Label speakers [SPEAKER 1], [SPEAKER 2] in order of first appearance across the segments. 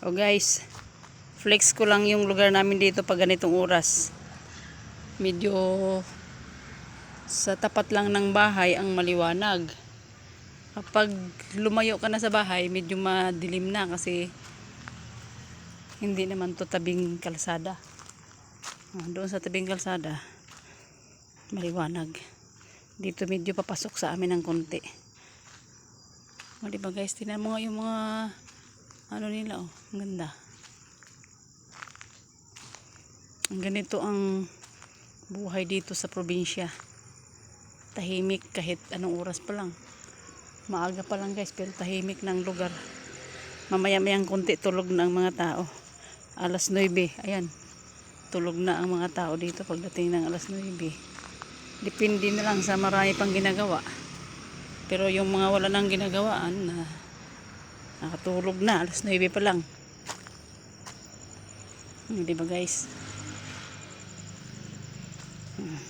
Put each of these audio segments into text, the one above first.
[SPEAKER 1] O guys, flex ko lang yung lugar namin dito pag ganitong oras. Medyo sa tapat lang ng bahay ang maliwanag. Kapag lumayo ka na sa bahay, medyo madilim na kasi hindi naman to tabing kalsada. Ah, doon sa tabing kalsada, maliwanag. Dito medyo papasok sa amin ng konti. O, diba guys, tinan mo nga yung mga ano nila oh, ang ganda. Ang ganito ang buhay dito sa probinsya. Tahimik kahit anong oras pa lang. Maaga pa lang guys, pero tahimik ng lugar. Mamaya-mayang konti tulog na ang mga tao. Alas 9, ayan. Tulog na ang mga tao dito pagdating ng alas 9. Depende na lang sa marami pang ginagawa. Pero yung mga wala nang ginagawaan na nakatulog na, alas 9 pa lang. Hmm, di ba guys? Hmm.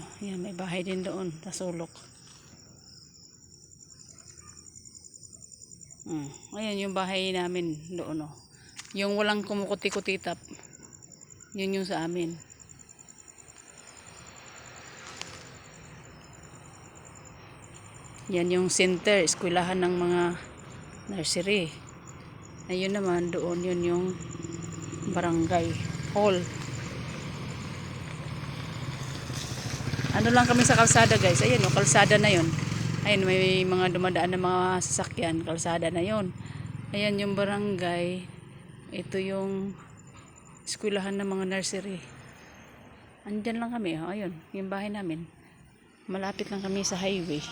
[SPEAKER 1] Oh, yan, may bahay din doon sa sulok. Hmm. Ayan yung bahay namin doon oh. Yung walang kumukuti-kutitap. Yun yung sa amin. Yan yung center, eskwelahan ng mga nursery. Ayun naman, doon yun yung barangay hall. Ano lang kami sa kalsada guys. Ayun, yung kalsada na yun. Ayun, may mga dumadaan na mga sasakyan. Kalsada na yun. Ayan yung barangay. Ito yung eskwelahan ng mga nursery. Andyan lang kami. Oh. Ayun, yung bahay namin. Malapit lang kami sa highway.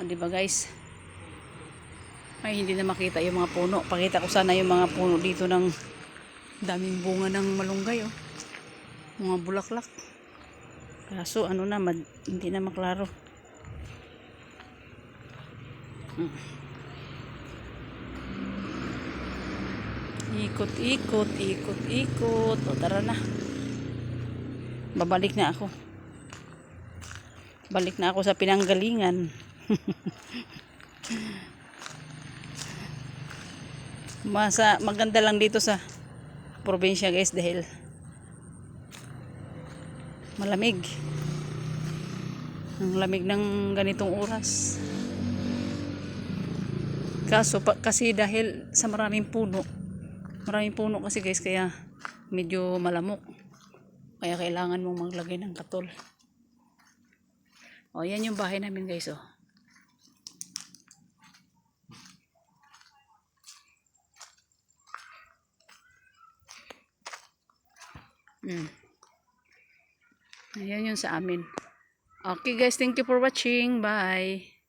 [SPEAKER 1] O, di ba guys? Ay, hindi na makita yung mga puno. Pakita ko sana yung mga puno dito ng daming bunga ng malunggay, oh. Mga bulaklak. Kaso, ano na, mad, hindi na maklaro. Ikot, ikot, ikot, ikot. O, tara na. Babalik na ako. Balik na ako sa pinanggalingan. Masa maganda lang dito sa probinsya guys dahil malamig. Ang lamig ng ganitong oras. Kaso pa, kasi dahil sa maraming puno, maraming puno kasi guys kaya medyo malamok. Kaya kailangan mong maglagay ng katol. O yan yung bahay namin guys oh. Mm. Ayan yun sa amin. Okay guys, thank you for watching. Bye.